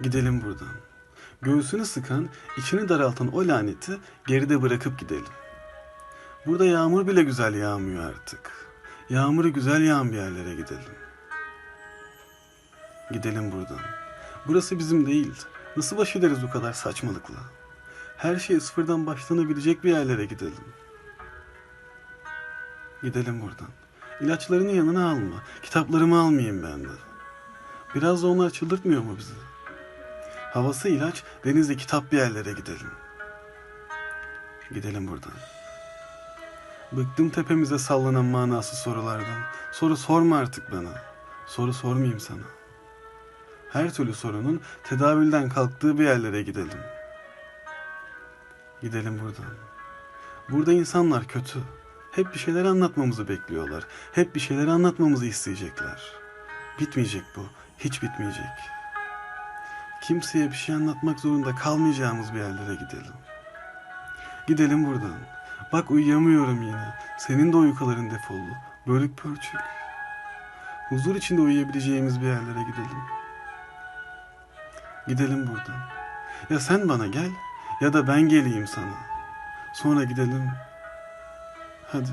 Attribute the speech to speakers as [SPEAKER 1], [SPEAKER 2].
[SPEAKER 1] Gidelim buradan. Göğsünü sıkan, içini daraltan o laneti geride bırakıp gidelim. Burada yağmur bile güzel yağmıyor artık. Yağmuru güzel yağan bir yerlere gidelim. Gidelim buradan. Burası bizim değil. Nasıl baş ederiz bu kadar saçmalıkla? Her şey sıfırdan başlanabilecek bir yerlere gidelim. Gidelim buradan. İlaçlarını yanına alma. Kitaplarımı almayayım ben de. Biraz da onlar çıldırtmıyor mu bizi? Havası ilaç, denizde kitap bir yerlere gidelim. Gidelim buradan. Bıktım tepemize sallanan manasız sorulardan. Soru sorma artık bana. Soru sormayayım sana. Her türlü sorunun tedavülden kalktığı bir yerlere gidelim. Gidelim buradan. Burada insanlar kötü. Hep bir şeyler anlatmamızı bekliyorlar. Hep bir şeyler anlatmamızı isteyecekler. Bitmeyecek bu. Hiç bitmeyecek. Kimseye bir şey anlatmak zorunda kalmayacağımız bir yerlere gidelim. Gidelim buradan. Bak uyuyamıyorum yine. Senin de uykuların defolu. Bölük pörçük. Huzur içinde uyuyabileceğimiz bir yerlere gidelim. Gidelim buradan. Ya sen bana gel ya da ben geleyim sana. Sonra gidelim. Hadi.